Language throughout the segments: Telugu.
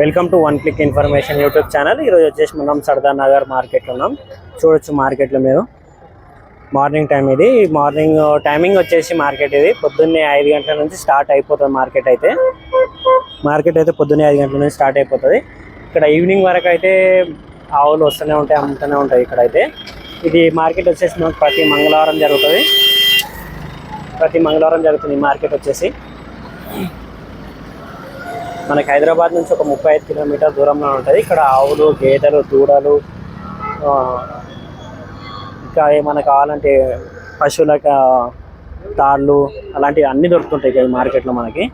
Welcome to one click information YouTube channel. ఈరోజు వచ్చేసి మనం సర్దార్ నగర్ మార్కెట్లో ఉన్నాం. చూడొచ్చు మార్కెట్లో మీరు. మార్నింగ్ టైం ఇది. మార్నింగ్ టైమింగ్ వచ్చేసి మార్కెట్ ఇది. పొద్దున్నే ఐదు గంటల నుంచి స్టార్ట్ అయిపోతుంది మార్కెట్ అయితే. మార్కెట్ అయితే పొద్దున్నే ఐదు గంటల నుంచి స్టార్ట్ అయిపోతుంది. ఇక్కడ ఈవినింగ్ వరకు అయితే ఆవులు వస్తూనే ఉంటాయి అమ్ముతూనే ఉంటాయి ఇక్కడ అయితే. ఇది మార్కెట్ వచ్చేసి మనకు ప్రతి మంగళవారం జరుగుతుంది. ప్రతి మంగళవారం జరుగుతుంది మార్కెట్ వచ్చేసి. మనకి హైదరాబాద్ నుంచి ఒక ముప్పై ఐదు కిలోమీటర్ దూరంలో ఉంటుంది. ఇక్కడ ఆవులు గేదెలు దూడలు ఆ, ఇంకా ఏమైనా కావాలంటే పశువులకు తాళ్ళు అలాంటివి అన్నీ దొరుకుతుంటాయి ఇక్కడ మార్కెట్లో మనకి.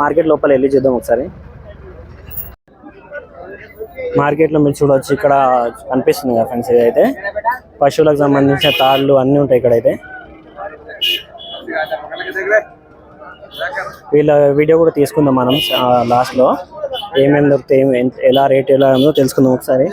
మార్కెట్ లోపల వెళ్ళి చూద్దాం ఒకసారి. మార్కెట్లో మీరు చూడవచ్చు ఇక్కడ కనిపిస్తుంది కదా ఫ్రెండ్స్ ఇదైతే. పశువులకు సంబంధించిన తాళ్ళు అన్నీ ఉంటాయి ఇక్కడైతే. వీళ్ళ వీడియో కూడా తీసుకుందాం మనం లాస్ట్లో ఏమేమి దొరుకుతాయి ఏం ఎలా రేట్ ఎలా ఉందో తెలుసుకుందాం ఒకసారి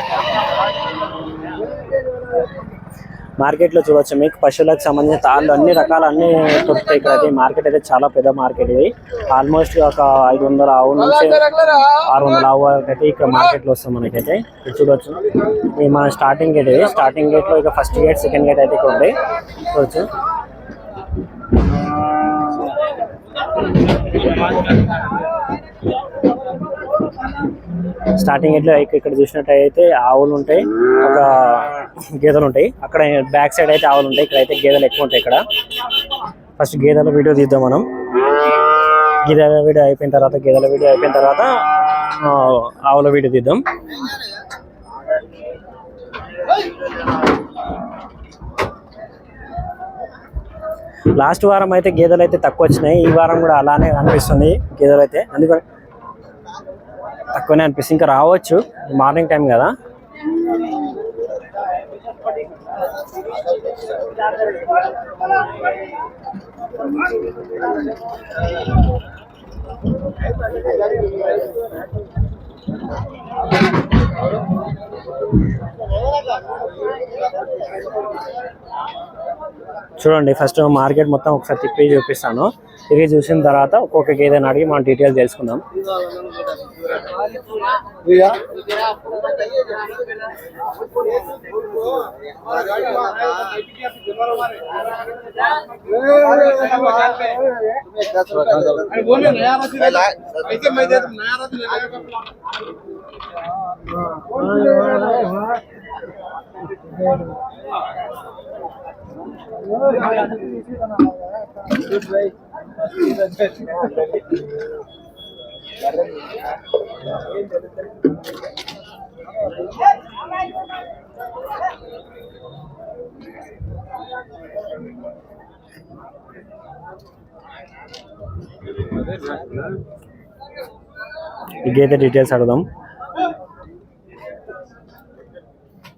Thank you. లో చూడొచ్చు. మీకు పశువులకు సంబంధించిన తాళ్ళు అన్ని రకాల అన్ని దొరుకుతాయి ఇక్కడ. అయితే మార్కెట్ అయితే చాలా పెద్ద మార్కెట్ ఇది. ఆల్మోస్ట్ ఒక ఐదు వందల ఆవు నుంచి ఆరు వందల ఆవు అయితే ఇక్కడ మార్కెట్లో వస్తాం మనకైతే. ఇక్కడ చూడొచ్చు. ఇది మన స్టార్టింగ్ గేట్ ఇది. స్టార్టింగ్ గేట్లో ఇక ఫస్ట్ గేట్ సెకండ్ గేట్ అయితే ఇక్కడ ఉంటాయి చూడొచ్చు. స్టార్టింగ్ ఎట్లా ఇక్కడ చూసినట్టయితే ఆవులు ఉంటాయి ఒక గేదెలు ఉంటాయి. అక్కడ బ్యాక్ సైడ్ అయితే ఆవులు ఉంటాయి ఇక్కడ అయితే గేదెలు ఎక్కువ ఉంటాయి ఇక్కడ. ఫస్ట్ గేదెల వీడియో తీద్దాం మనం. గేదెల వీడియో అయిపోయిన తర్వాత గేదెల వీడియో అయిపోయిన తర్వాత ఆవుల వీడియో తీద్దాం. లాస్ట్ వారం అయితే గేదెలు అయితే తక్కువ వచ్చినాయి. ఈ వారం కూడా అలానే అనిపిస్తుంది గేదెలు అయితే. అందుకని తక్కువనే అనిపిస్తుంది. ఇంకా రావచ్చు. మార్నింగ్ టైం కదా? చూడండి ఫస్ట్ మార్కెట్ మొత్తం ఒకసారి తిప్పి చూపిస్తాను. తిరిగి చూసిన తర్వాత ఒక్కొక్క గేదెని అడిగి మనం డీటెయిల్స్ తెలుసుకుందాం. గీత డీటెయిల్స్ అడదాం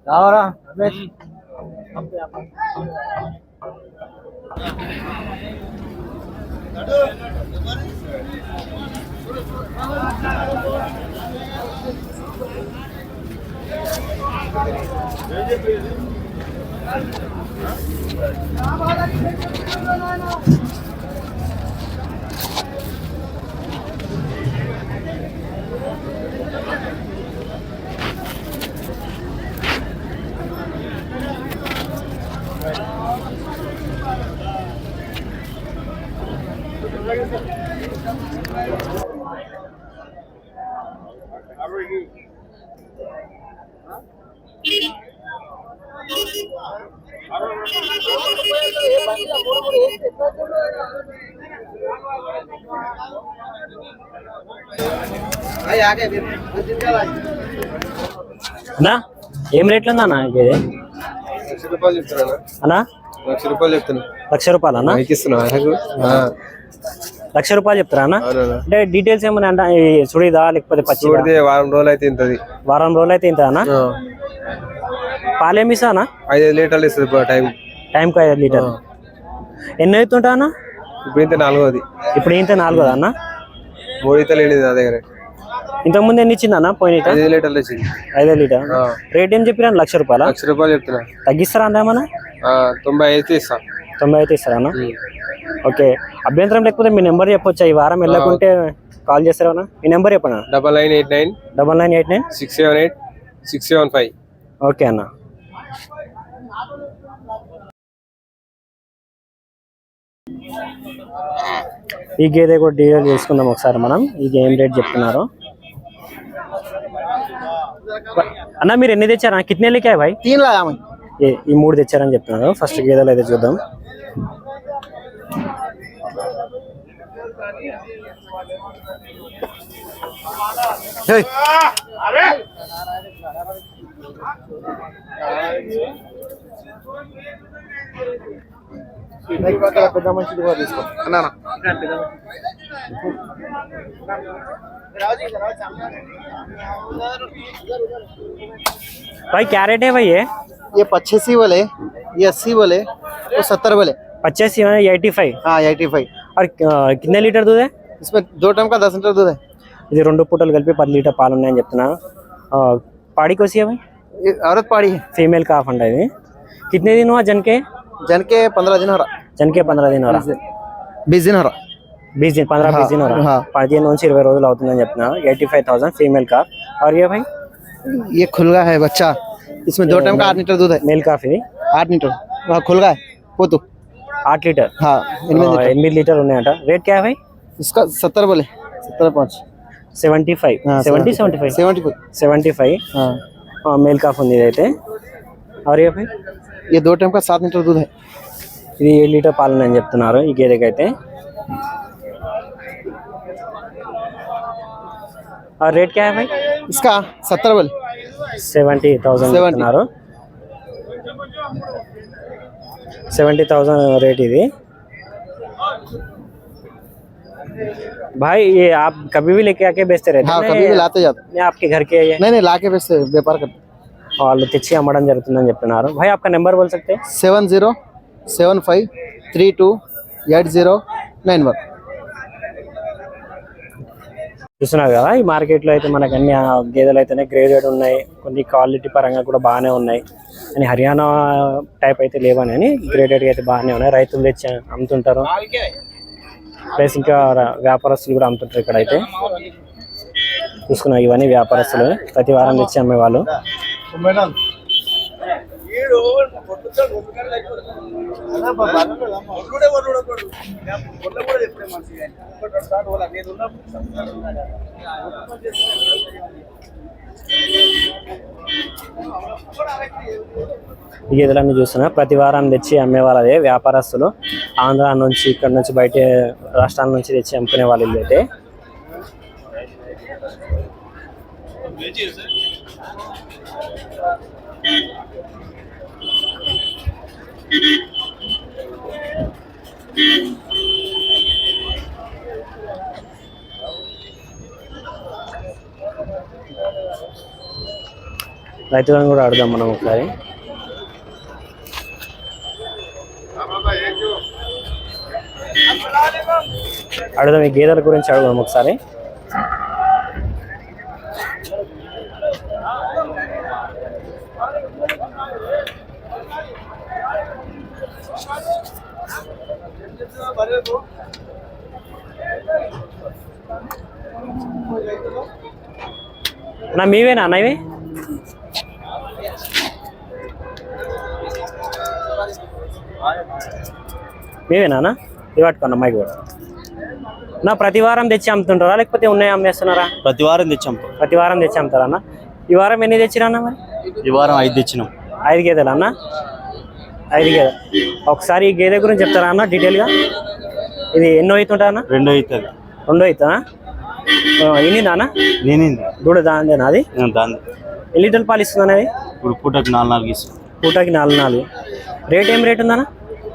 రావరా BJP అన్నా ఏం రేట్లు ఉందా అన్న గేదె లక్ష రూపాయలు చెప్తున్నా అన్నా. లక్ష రూపాయలు చెప్తున్నా. లక్ష రూపాయలు అన్న ఇస్తున్నా నాకు లక్ష రూపాయలు చెప్తారా అన్న? అంటే డీటెయిల్స్ ఏమన్నా సుడిదా లేకపోతే పచ్చి వారం రోజులు అయితే ఇంతది. వారం రోజులు అయితే ఇంత అన్న? పాలేమి ఇస్తానా ఐదు ఐదు లీటర్లు ఇస్తుంది టైం. టైంకి ఐదు లీటర్ ఎన్ని అవుతుంటా అన్న? ఇప్పుడు ఇంత నాలుగోది. ఇప్పుడు ఇంత నాలుగోదా అన్న? మూడు ఈతలు వెళ్ళింది నా దగ్గర. ఇంతకుముందు ఎన్ని ఇచ్చింది అన్న పోయిన ఐదు లీటర్లు ఇచ్చింది. ఐదో లీటర్. రేట్ ఏం చెప్పినా లక్ష రూపాయల? లక్ష రూపాయలు చెప్తున్నా. తగ్గిస్తారా అన్న ఏమన్నా? తొంభై ఐదు ఇస్తా. తొంభై అయితే ఇస్తారా అన్న? ఓకే. అభ్యంతరం లేకపోతే మీ నెంబర్ చెప్పొచ్చా? ఈ వారం వెళ్ళకుంటే కాల్ చేస్తారా మీ నెంబర్ చెప్పనా? Double nine eight nine. Double nine eight nine? Six seven eight six seven five. Okay అన్న. ఈ గేదె కూడా డీటెయిల్ చేసుకుందాం ఒకసారి మనం. ఈ గేమ్ రేట్ చెప్తున్నారు. అన్న మీరు ఎన్ని తెచ్చారా? కిడ్నీలకే వెళ్ళికాయ ఈ మూడు తెచ్చారని చెప్తున్నారు. ఫస్ట్ గేదెలు అయితే చూద్దాం. పెద్ద మనిషి కూడా తీసుకో అన్నా भाई क्या रेट है भाई ये ये पच्चीसी वाले ये अस्सी वाले वो सत्तर वाले पच्चीस एटी फाइव हाँ एटी फाइव और अ, कितने लीटर दूध है इसमें दो टाइम का दस लीटर दूध है ఇది రెండు పూటలు కలిపి పది లీటర్ పాలు ఉన్నాయని చెప్తున్నా ఆ, పాడికి వచ్చి भाई ये औरत पाड़ी है फीमेल काफ अंडा ఇది कितने दिन हुआ जन के जन के पंद्रह दिन हो रहा जन के पंद्रह दिन हो रहा बीस दिन हो रहा बीस दिन पंद्रह बीस दिन हो रहा हाँ। పదిహేను నుంచి ఇరవై రోజులు అవుతుందని చెప్తున్నా eighty five thousand female calf और ये भाई ये खुलगा है बच्चा इसमें दो टाइम का आठ लीटर दूध है మేల్ కాఫ్ ఇది आठ लीटर वहाँ खुलगा है पोतू आठ लीटर हाँ इनमें ఆ, ఎనిమిది లీటర్ ఉన్నాయంట రేట్ క్యా भाई इसका सत्तर बोले सत्तर पाँच seventy five seventy seventy five seventy five seventy five हाँ మేల్ కాఫ్ ఉంది ఇదైతే और ये भाई ये दो टाइम का सात लीटर दूध है ఇది ఏడు లీటర్ పాలు ఉన్నాయని చెప్తున్నారు ఈ గేదెకైతే और रेट क्या है भाई इसका सत्तर बोले seventy thousand 70. Seventy thousand rate ఇది भाई ये आप कभी भी लेके आके बेचते रहते हाँ हैं कभी भी लाते जाते या आपके घर के ये नहीं नहीं ला के बेचते व्यापार करते వాళ్ళు తెచ్చి అమ్మడం జరుగుతుందని చెప్తున్నారు भाई आपका नंबर बोल सकते हैं seven zero seven five three two eight zero nine one చూస్తున్నారు కదా ఈ మార్కెట్లో అయితే మనకు అన్ని ఆ, గేదెలు అయితేనే గ్రేడెడ్ ఉన్నాయి కొన్ని క్వాలిటీ పరంగా కూడా బాగానే ఉన్నాయి అని హర్యానా టైప్ అయితే లేవని అని గ్రేడెడ్ అయితే బాగానే ఉన్నాయి. రైతులు తెచ్చి అమ్ముతుంటారు. ప్లస్ ఇంకా వ్యాపారస్తులు కూడా అమ్ముతుంటారు ఇక్కడ అయితే. చూసుకున్నాయి ఇవన్నీ వ్యాపారస్తులు. ప్రతి వారం తెచ్చి అమ్మేవాళ్ళు. ఈ గేదెలన్నీ చూస్తున్నా. ప్రతి వారం తెచ్చి అమ్మేవాళ్ళు అదే వ్యాపారస్తులు. ఆంధ్ర నుంచి ఇక్కడ నుంచి బయట రాష్ట్రాల నుంచి తెచ్చి అమ్ముకునే వాళ్ళు వీళ్ళు అయితే రైతులను కూడా అడుగుదాం మనం ఒకసారి. అడుగుదాం ఈ గేదెల గురించి అడుగుదాం ఒకసారి. నా మీవేనా అన్న ఇవి? అన్న? ఇవి పట్టుకోండి అమ్మాయికి కూడా. నా ప్రతి వారం తెచ్చి అమ్ముతుంటారా? లేకపోతే ఉన్నాయి అమ్మేస్తున్నారా? ప్రతి వారం తెచ్చాం. ప్రతి వారం తెచ్చి అమ్ముతారా అన్న? ఈ వారం ఎన్ని తెచ్చిరా అన్న మరి? ఈ వారం ఐదు తెచ్చినాం. ఐదు గేదెలు అన్న? ఐదు గేదె. ఒకసారి ఈ గేదె గురించి చెప్తారా అన్న డీటెయిల్గా? ఇది ఎన్నో అవుతుంటా అన్న? రెండో అవుతుంది. రెండో అవుతుందా ఎన్నిందా అన్న? నేనింది దూడ దాందేనా అది? దాని ఎన్ని లీటర్లు పాలు ఇస్తుంది అనేది ఇప్పుడు పూటకి నాలుగు నాలుగు ఇస్తాం. పూటకి నాలుగు నాలుగు. రేట్ ఏం రేట్ ఉందన్న?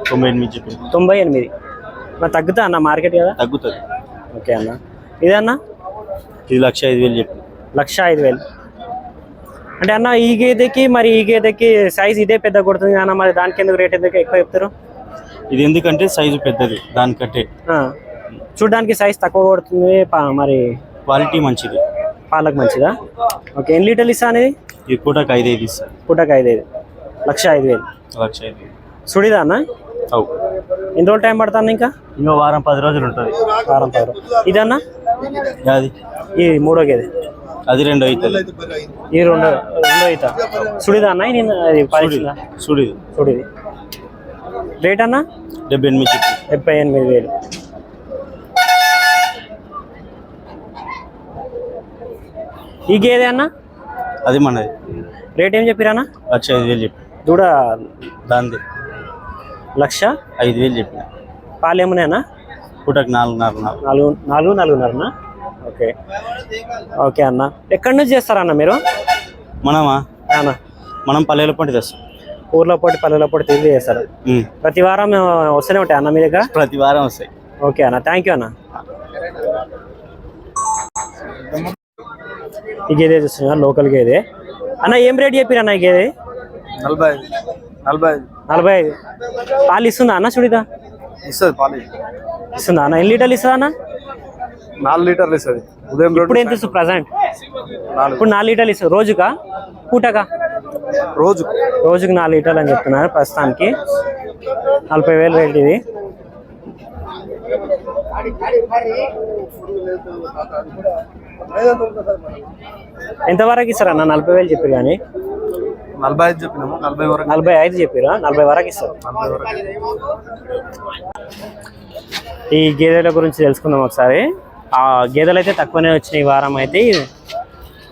తొంభై ఎనిమిది చెప్పి. తొంభై ఎనిమిది. మరి తగ్గుతా అన్న మార్కెట్ కదా? తగ్గుతుంది. ఓకే అన్న. ఇదన్న? ఇది లక్ష ఐదు వేలు చెప్పి. లక్ష ఐదు వేలు. అంటే అన్న ఈ గేదెకి మరి ఈ గేదెకి సైజ్ ఇదే పెద్ద కొడుతుంది అన్న మరి దానికి ఎందుకు రేట్ ఎందుకు ఎక్కువ చెప్తారు? ఇది ఎందుకంటే సైజు పెద్దది దానికంటే. చూడ్డానికి సైజ్ తక్కువ కొడుతుంది మరి క్వాలిటీ మంచిది. పాలకు మంచిదా? ఓకే ఎన్ని లీటర్లు ఇస్తా అనేది? ఈ పూటకు ఐదు ఐదు ఇస్తారు పూటకు ఐదు ఐదు. లక్ష ఐదు వేలు. లక్ష ఐదు వేలు. సుడిదా అన్న? ఎన్ని రోజులు టైం పడుతుంది ఇంకా? ఇంకా వారం పది రోజులు ఉంటుంది. వారం పది రోజులు. ఇదన్నా? అది. ఈ మూడో గేదె అది రెండు అవుతుంది ఈ రెండో రెండో ఈత. సుడిదా అన్న? ఇది అది పది చూడు సుడిది. రేట్ అన్న డెబ్బై ఎనిమిది డెబ్బై ఎనిమిది వేలు. ఈ గేదె అన్న? అది మనది. రేట్ ఏం చెప్పిరన్న? లక్ష ఐదు వేలు చెప్పి. దూడ దానిది. లక్ష ఐదు వేలు చెప్పిన. పాలు ఏమున్నాయన్నా పూటకు నాలుగున్నర నాలుగు నాలుగు నాలుగు నాలుగున్నరనా? ఓకే. ఓకే అన్న. ఎక్కడి నుంచి చేస్తారన్న మీరు? మనమా? అన్న మనం పల్లెల పంట తెస్తాం ఊర్లో పోటీ పల్లెలో పోటీ తిరిగి చేస్తారు. ప్రతి వారం వస్తూనే ఉంటాయి అన్న మీ దగ్గర? ప్రతి వారం వస్తాయి. ఓకే అన్న. థ్యాంక్ యూ అన్న. ఈ గేదె చూస్తున్నా లోకల్ గేదె. అన్న ఏం రేట్ చెప్పిరు అన్న ఈ గేదె నలభై ఐదు. నలభై ఐదు. నలభై ఐదు. పాలు ఇస్తుందా అన్న సుడిదా ఇస్తుంది పాలు. ఇస్తుందా అన్న? ఎన్ని లీటర్లు ఇస్తుందా అన్న? నాలుగు లీటర్లు ఇస్తుంది. ఉదయం ఇప్పుడు ఎంత ఇస్తుంది ప్రజెంట్? ఇప్పుడు నాలుగు లీటర్లు ఇస్తుంది. రోజుకా? పూటకా? రోజు. రోజుకి నాలుగు లీటర్లు అని చెప్తున్నారు ప్రస్తుతానికి. నలభై వేలు రేట్ ఇది. ఎంతవరకు ఇస్తారు అన్న నలభై వేలు చెప్పారు కానీ. నలభై ఐదు చెప్పినాము నలభై వరకు నలభై ఐదు చెప్పారా? నలభై వరకు ఇస్తారు ఈ గేదెల గురించి తెలుసుకుందాం ఒకసారి. ఆ గేదెలు అయితే తక్కువనే వచ్చినాయి ఈ వారం అయితే.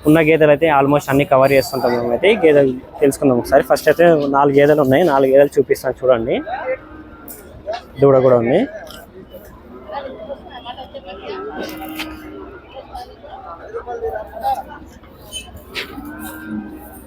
ఉన్న గేదెలు అయితే ఆల్మోస్ట్ అన్ని కవర్ చేస్తుంటాం మేమైతే. గేదెలు తెలుసుకుందాం ఒకసారి. ఫస్ట్ అయితే నాలుగు గేదెలు ఉన్నాయి. నాలుగు గేదెలు చూపిస్తాను చూడండి. దూడ కూడా ఉంది.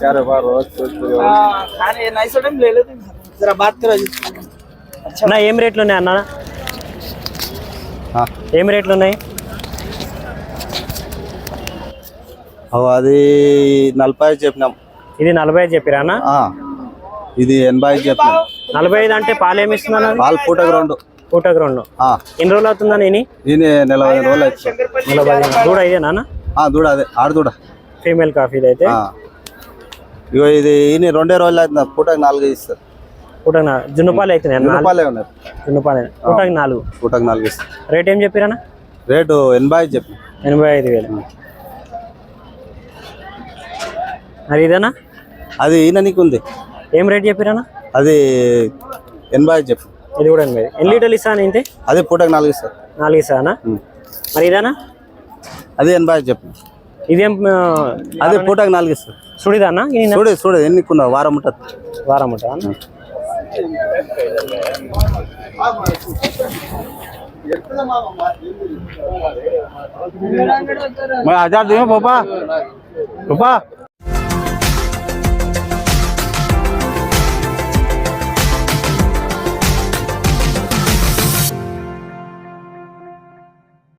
चार बार रोज हाँ, खाने नहीं सो टाइम ले लेते हैं। जरा बात करो जी అన్న ఏం రేట్లు ఉన్నాయి అన్న ఏం రేట్లు ఉన్నాయి అది నలభై ఐదు చెప్పినాం. ఇది నలభై చెప్పిరా ఇది ఎనభై చెప్పినాం. నలభై ఐదు అంటే పాలు ఏమి ఇస్తున్నా పాలు పూటకు రెండు. పూటకు రెండు. ఆ, ఎన్ని రోజులు అవుతుందా నేను ఐదు రోజులు అవుతుంది. నలభై ఐదు దూడ ఇదేనా దూడ అదే ఆడు దూడ. ఫీమేల్ కాఫీ అయితే. ఇగో ఇది ఈయన రెండే రోజులు అవుతుంది. పూటకు నాలుగు ఇస్తారు. పూట జున్ను పాలు అవుతున్నాయి అన్న? రూపాయలే ఉన్నాయి. జున్ను పాలు. పూటకి నాలుగు. పూటకు నాలుగు ఇస్తారు. రేట్ ఏం చెప్పిరన్నా రేటు ఎనభై చెప్పి ఎనభై ఐదు వేలు. మరి ఇదేనా అది ఈయన నీకు ఉంది ఏం రేట్ చెప్పిరన్నా అది ఎనభై ఐదు చెప్పి ఇది కూడా ఎనభై ఎన్ని లీటర్లు ఇస్తాను ఇంతే అదే పూటకు నాలుగు ఇస్తారు నాలుగు ఇస్తానా ఉం. మరి ఇదేనా అది ఎనభై ఐదు చెప్పి ఇదేం ఆ, అదే పూటకు నాలుగు ఇస్తారు సుడిదానా ఇది చూడు చూడు ఎన్నికున్నావు వారం ఉంటుంది వారం ఉంటుందా मैं हजार दे पापा पापा